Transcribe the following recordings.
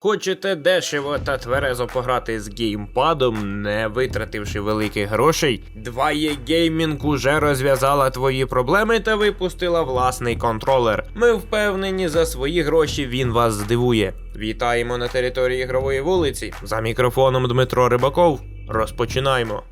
Хочете дешево та тверезо пограти з геймпадом, не витративши великих грошей? 2E Gaming уже розв'язала твої проблеми та випустила власний контролер. Ми впевнені, за свої гроші він вас здивує. Вітаємо на території ігрової вулиці. За мікрофоном Дмитро Рибаков. Розпочинаємо.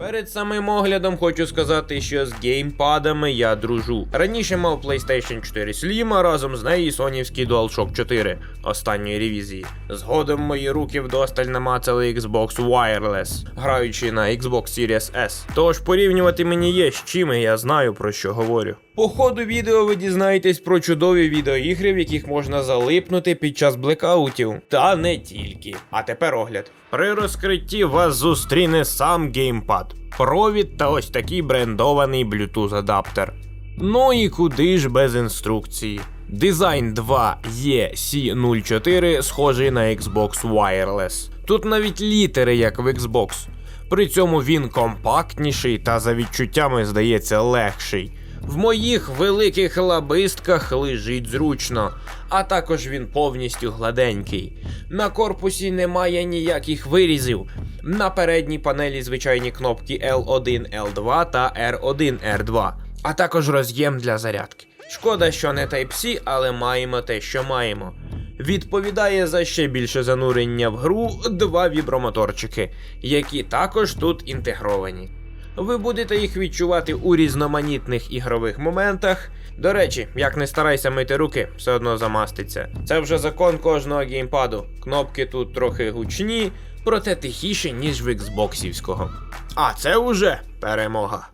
Перед самим оглядом хочу сказати, що з геймпадами я дружу. Раніше мав PlayStation 4 Slim, а разом з нею сонівський DualShock 4 останньої ревізії. Згодом мої руки вдосталь намацали Xbox Wireless, граючи на Xbox Series S. Тож порівнювати мені є з чим, і я знаю про що говорю. По ходу відео ви дізнаєтесь про чудові відеоігри, в яких можна залипнути під час блекаутів. Та не тільки. А тепер огляд. При розкритті вас зустріне сам геймпад, провід та ось такий брендований Bluetooth адаптер. Ну і куди ж без інструкції. Дизайн 2 EC04 схожий на Xbox Wireless. Тут навіть літери, як в Xbox. При цьому він компактніший та за відчуттями здається легший. В моїх великих лабистках лежить зручно, а також він повністю гладенький. На корпусі немає ніяких вирізів. На передній панелі звичайні кнопки L1, L2 та R1, R2, а також роз'єм для зарядки. Шкода, що не Type-C, але маємо те, що маємо. Відповідає за ще більше занурення в гру два вібромоторчики, які також тут інтегровані. Ви будете їх відчувати у різноманітних ігрових моментах. До речі, як не старайся мити руки, все одно замаститься. Це вже закон кожного геймпаду. Кнопки тут трохи гучні, проте тихіші, ніж в Xboxівського. А це уже перемога.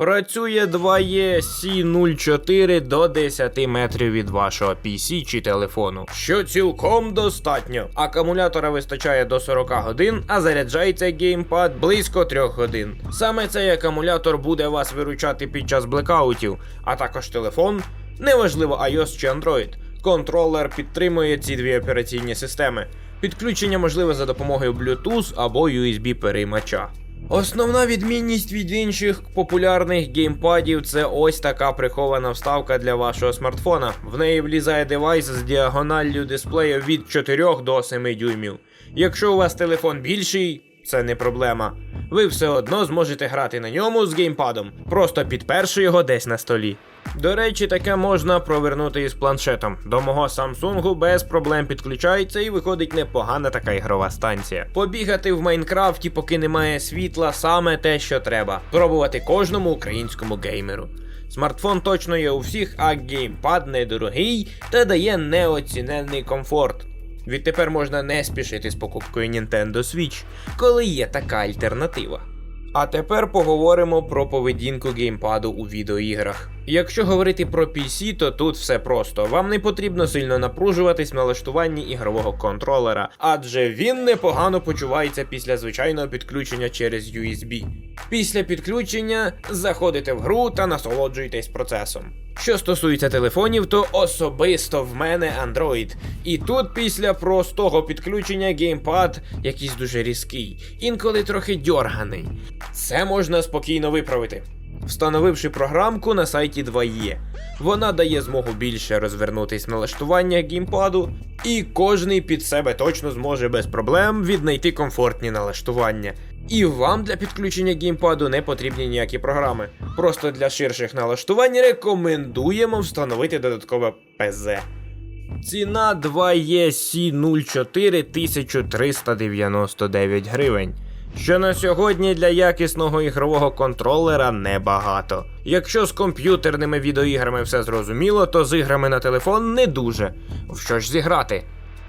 Працює 2E C04 до 10 метрів від вашого PC чи телефону, що цілком достатньо. Акумулятора вистачає до 40 годин, а заряджається геймпад близько 3 годин. Саме цей акумулятор буде вас виручати під час блекаутів, а також телефон, неважливо iOS чи Android. Контролер підтримує ці дві операційні системи. Підключення можливе за допомогою Bluetooth або USB переймача. Основна відмінність від інших популярних геймпадів це ось така прихована вставка для вашого смартфона. В неї влізає девайс з діагоналлю дисплею від 4 до 7 дюймів. Якщо у вас телефон більший, це не проблема. Ви все одно зможете грати на ньому з геймпадом, просто підперши його десь на столі. До речі, таке можна провернути із планшетом. До мого Samsung без проблем підключається і виходить непогана така ігрова станція. Побігати в Майнкрафті, поки немає світла, саме те, що треба. Пробувати кожному українському геймеру. Смартфон точно є у всіх, а геймпад недорогий та дає неоціненний комфорт. Відтепер можна не спішити з покупкою Nintendo Switch, коли є така альтернатива. А тепер поговоримо про поведінку геймпаду у відеоіграх. Якщо говорити про PC, то тут все просто. Вам не потрібно сильно напружуватись в налаштуванні ігрового контролера, адже він непогано почувається після звичайного підключення через USB. Після підключення заходите в гру та насолоджуєтесь процесом. Що стосується телефонів, то особисто в мене Android. І тут після простого підключення геймпад якийсь дуже різкий, інколи трохи дьорганий. Це можна спокійно виправити. Встановивши програмку на сайті 2E. Вона дає змогу більше розвернутись налаштування геймпаду, і кожний під себе точно зможе без проблем віднайти комфортні налаштування. І вам для підключення геймпаду не потрібні ніякі програми. Просто для ширших налаштувань рекомендуємо встановити додаткове ПЗ. Ціна 2EC04 1399 гривень. Що на сьогодні для якісного ігрового контролера небагато. Якщо з комп'ютерними відеоіграми все зрозуміло, то з іграми на телефон не дуже. В що ж зіграти?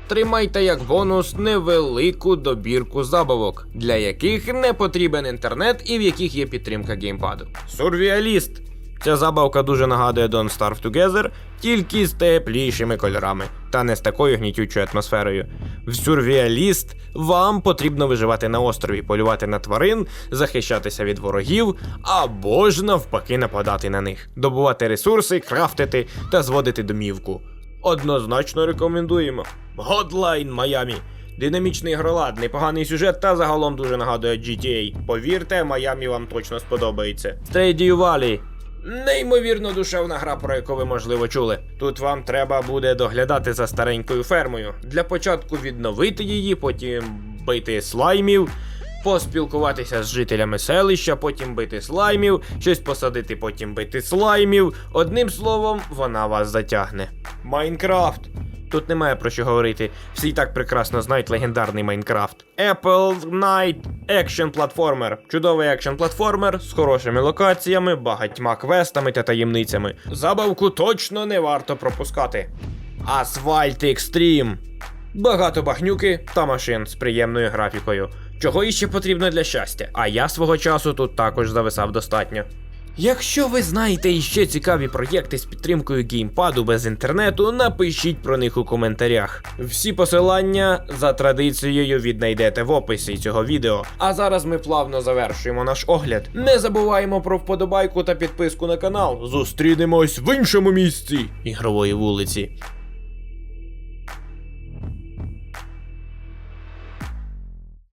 Тримайте як бонус невелику добірку забавок, для яких не потрібен інтернет і в яких є підтримка геймпаду. Сурвіаліст. Ця забавка дуже нагадує Don't Starve Together, тільки з теплішими кольорами та не з такою гнітючою атмосферою. В сюрвіаліст вам потрібно виживати на острові, полювати на тварин, захищатися від ворогів або ж навпаки нападати на них, добувати ресурси, крафтити та зводити домівку. Однозначно рекомендуємо. Hotline Miami. Динамічний ігролад, непоганий сюжет та загалом дуже нагадує GTA. Повірте, Майамі вам точно сподобається. Stardew Valley. Неймовірно душевна гра, про яку ви можливо чули. Тут вам треба буде доглядати за старенькою фермою. Для початку відновити її, потім бити слаймів, поспілкуватися з жителями селища, потім бити слаймів, щось посадити, потім бити слаймів. Одним словом, вона вас затягне. Майнкрафт. Тут немає про що говорити. Всі і так прекрасно знають легендарний Майнкрафт. Apple Night Action Platformer. Чудовий екшн платформер з хорошими локаціями, багатьма квестами та таємницями. Забавку точно не варто пропускати. Асфальт Extreme. Багато багнюки та машин з приємною графікою. Чого іще потрібно для щастя? А я свого часу тут також зависав достатньо. Якщо ви знаєте іще цікаві проєкти з підтримкою геймпаду без інтернету, напишіть про них у коментарях. Всі посилання за традицією віднайдете в описі цього відео. А зараз ми плавно завершуємо наш огляд. Не забуваємо про вподобайку та підписку на канал. Зустрінемось в іншому місці ігрової вулиці.